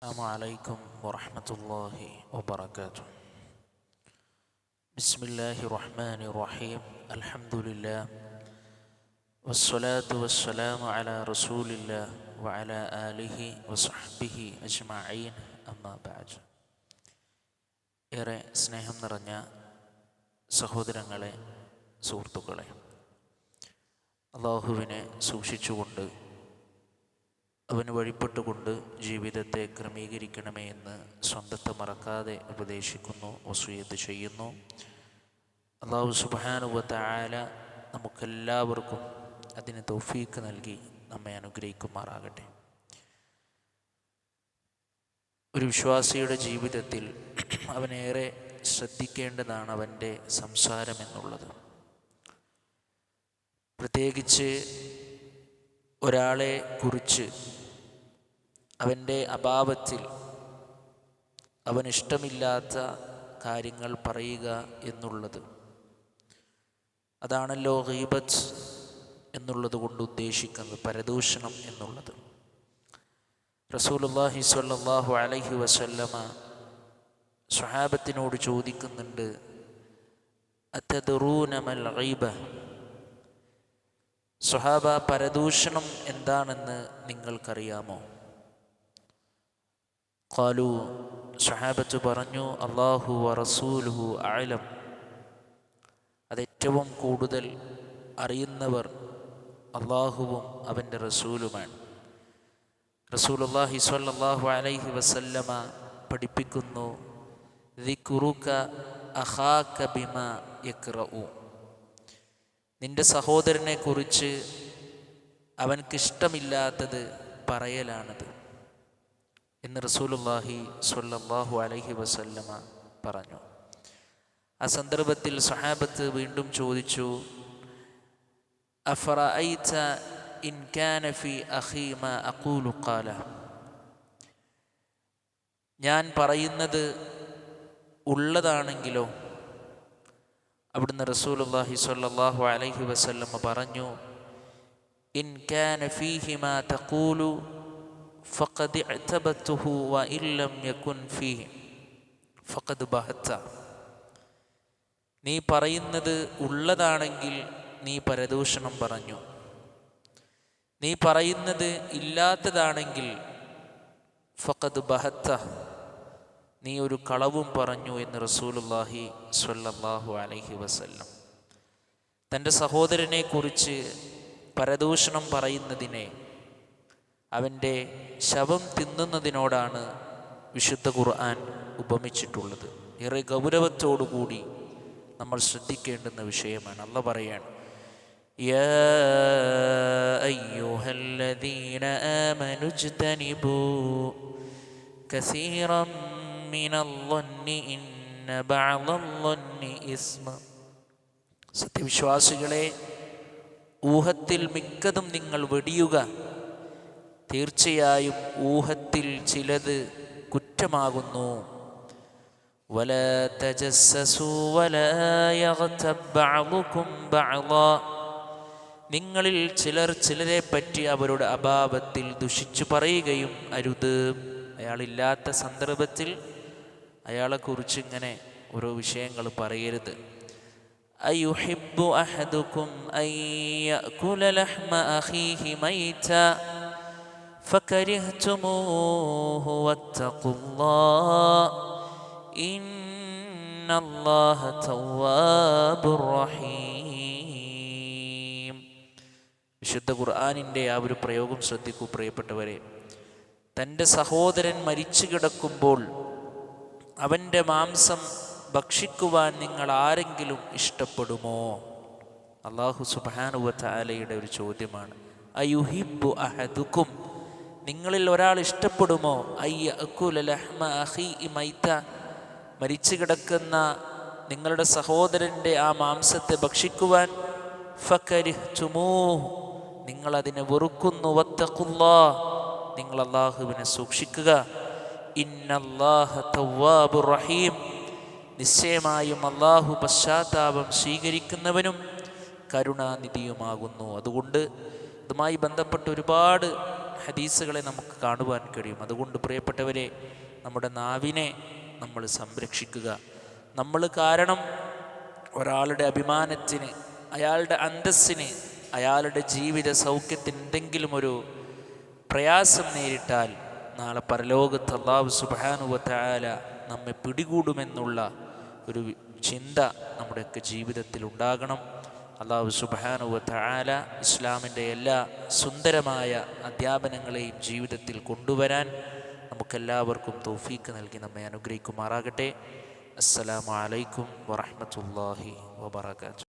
السلام عليكم ورحمة الله وبركاته بسم الله الرحمن الرحيم الحمد لله والصلاة والسلام على رسول الله وعلى آله وصحبه أجمعين أما بعد ഏറെ സ്നേഹം നിറഞ്ഞ സഹോദരങ്ങളെ സുഹൃത്തുക്കളെ അള്ളാഹുവിനെ സൂക്ഷിച്ചുകൊണ്ട് അവന് വഴിപ്പെട്ടുകൊണ്ട് ജീവിതത്തെ ക്രമീകരിക്കണമേ എന്ന് സ്വന്തത്തെ മറക്കാതെ ഉപദേശിക്കുന്നു വസൂയത്ത് ചെയ്യുന്നു. അള്ളാഹു സുബാനുവത്ത ആല നമുക്കെല്ലാവർക്കും അതിന് തൗഫീക്ക് നൽകി നമ്മെ അനുഗ്രഹിക്കുമാറാകട്ടെ. ഒരു വിശ്വാസിയുടെ ജീവിതത്തിൽ അവനേറെ ശ്രദ്ധിക്കേണ്ടതാണ് അവന്റെ സംസാരം എന്നുള്ളത്. പ്രത്യേകിച്ച് ഒരാളെ കുറിച്ച് അവന്റെ അഭാവത്തിൽ അവനിഷ്ടമില്ലാത്ത കാര്യങ്ങൾ പറയുക എന്നുള്ളത്. അതാണല്ലോ ഹീബത്ത് എന്നുള്ളത് കൊണ്ട് ഉദ്ദേശിക്കുന്നത് പരദൂഷണം എന്നുള്ളത്. റസൂലുല്ലാഹി സ്വല്ലല്ലാഹു അലഹി വസല്ലമ സ്വഹാബത്തിനോട് ചോദിക്കുന്നുണ്ട് അത്തദറൂനമൽ ഗീബ? സ്വഹാബ പരദൂഷണം എന്താണെന്ന് നിങ്ങൾക്കറിയാമോ? ഖാലു സ്വഹാബത്ത് പറഞ്ഞു അള്ളാഹു റസൂലുഹു ആലം അതേറ്റവും കൂടുതൽ അറിയുന്നവർ അള്ളാഹുവും അവന്റെ റസൂലുമാണ്. റസൂലുല്ലാഹി സ്വല്ലല്ലാഹു അലൈഹി വസല്ലമ പഠിപ്പിക്കുന്നു ദിക്കുറുക അഹാക ബിമ യക്റഉ നിന്റെ സഹോദരനെ കുറിച്ച് അവൻക്കിഷ്ടമില്ലാത്തത് പറയലാണത്. എന്ന് റസൂലുല്ലാഹി സ്വല്ലല്ലാഹു അലൈഹി വസല്ലമ പറഞ്ഞു. ആ സന്ദർഭത്തിൽ സഹാബത്ത് വീണ്ടും ചോദിച്ചു ഞാൻ പറയുന്നത് ഉള്ളതാണെങ്കിലോ? അവിടുന്ന് റസൂലുള്ളാഹി സ്വല്ലല്ലാഹു അലൈഹി വസല്ലമ പറഞ്ഞു ഇൻ കാന ഫീഹി اعتبته وإن لم يكن ഫീഹി ഫഖദ് ബഹത്ത നീ പറയുന്നത് ഉള്ളതാണെങ്കിൽ നീ പരദൂഷണം പറഞ്ഞു. നീ പറയുന്നത് ഇല്ലാത്തതാണെങ്കിൽ ഫഖദ് ബഹത്ത. നീ ഒരു കളവും പറഞ്ഞു എന്ന് റസൂലുല്ലാഹി സ്വല്ലല്ലാഹു അലൈഹി വസല്ലം. തന്റെ സഹോദരനെക്കുറിച്ച് പരദൂഷണം പറയുന്നതിനെ അവൻ്റെ ശവം തിന്നുന്നതിനോടാണ് വിശുദ്ധ ഖുർആൻ ഉപമിച്ചിട്ടുള്ളത് ഏറെ ഗൗരവത്തോടുകൂടി നമ്മൾ ശ്രദ്ധിക്കേണ്ടുന്ന വിഷയമാണ് അല്ല പറയാണ് يا أيها الذين آمنوا اجتنبوا كثيرا من الظن إن بعض الظن إثم സത്യവിശ്വാസികളെ ഊഹത്തിൽ മിക്കതും നിങ്ങൾ വെടിയുക തീർച്ചയായും ഊഹത്തിൽ ചിലത് കുറ്റമാകുന്നു ولا تجسسوا ولا يغتب بعضكم بعضا നിങ്ങളിൽ ചിലർ ചിലരെ പറ്റി അവരുടെ അഭാവത്തിൽ ദുഷിച്ചു പറയുകയും അരുത് അയാളില്ലാത്ത സന്ദർഭത്തിൽ അയാളെക്കുറിച്ച് ഇങ്ങനെ ഓരോ വിഷയങ്ങൾ പറയരുത് അയുഹിബ്ബു അഹദുക്കും فكرهتموه واتقوا الله إن الله تواب رحيم വിശുദ്ധ ഖുർആാനിൻ്റെ ആ ഒരു പ്രയോഗം ശ്രദ്ധിക്കൂ പ്രിയപ്പെട്ടവരെ തൻ്റെ സഹോദരൻ മരിച്ചു കിടക്കുമ്പോൾ അവൻ്റെ മാംസം ഭക്ഷിക്കുവാൻ നിങ്ങൾ ആരെങ്കിലും ഇഷ്ടപ്പെടുമോ അള്ളാഹു സുബാനുവല ഒരു ചോദ്യമാണ് അയുഹിബു അഹദുക്കും നിങ്ങളിൽ ഒരാൾ ഇഷ്ടപ്പെടുമോ? അയ്യ മൈത്ത മരിച്ചു കിടക്കുന്ന നിങ്ങളുടെ സഹോദരന്റെ ആ മാംസത്തെ ഭക്ഷിക്കുവാൻ ഫക്കരി ചുമൂ നിങ്ങളതിനെ വെറുക്കുന്നു വത്തക്കുല്ലാ നിങ്ങൾ അള്ളാഹുവിനെ സൂക്ഷിക്കുക. റഹീം. നിശ്ചയമായും അള്ളാഹു പശ്ചാത്താപം സ്വീകരിക്കുന്നവനും കരുണാനിധിയുമാകുന്നു. അതുകൊണ്ട് ഇതുമായി ബന്ധപ്പെട്ട് ഒരുപാട് ഹദീസുകളെ നമുക്ക് കാണുവാൻ കഴിയും. അതുകൊണ്ട് പ്രിയപ്പെട്ടവരെ നമ്മുടെ നാവിനെ നമ്മൾ സംരക്ഷിക്കുക. നമ്മൾ കാരണം ഒരാളുടെ അഭിമാനത്തിന് അയാളുടെ അന്തസ്സിന് അയാളുടെ ജീവിത സൗഖ്യത്തിന് എന്തെങ്കിലും ഒരു പ്രയാസം നേരിട്ടാൽ നാളെ പരലോകത്ത് അള്ളാഹു സുബാനുവത്തായാല നമ്മെ പിടികൂടുമെന്നുള്ള ഒരു ചിന്ത നമ്മുടെയൊക്കെ ജീവിതത്തിൽ ഉണ്ടാകണം അള്ളാഹു സുബാനുവല ഇസ്ലാമിന്റെ എല്ലാ സുന്ദരമായ അധ്യാപനങ്ങളെയും ജീവിതത്തിൽ കൊണ്ടുവരാൻ നമുക്കെല്ലാവർക്കും തോഫീക്ക് നൽകി നമ്മെ അനുഗ്രഹിക്കുമാറാകട്ടെ. അസ്സലാമു അലൈക്കും വറഹ്മത്തുള്ളാഹി വബറകാതുഹു.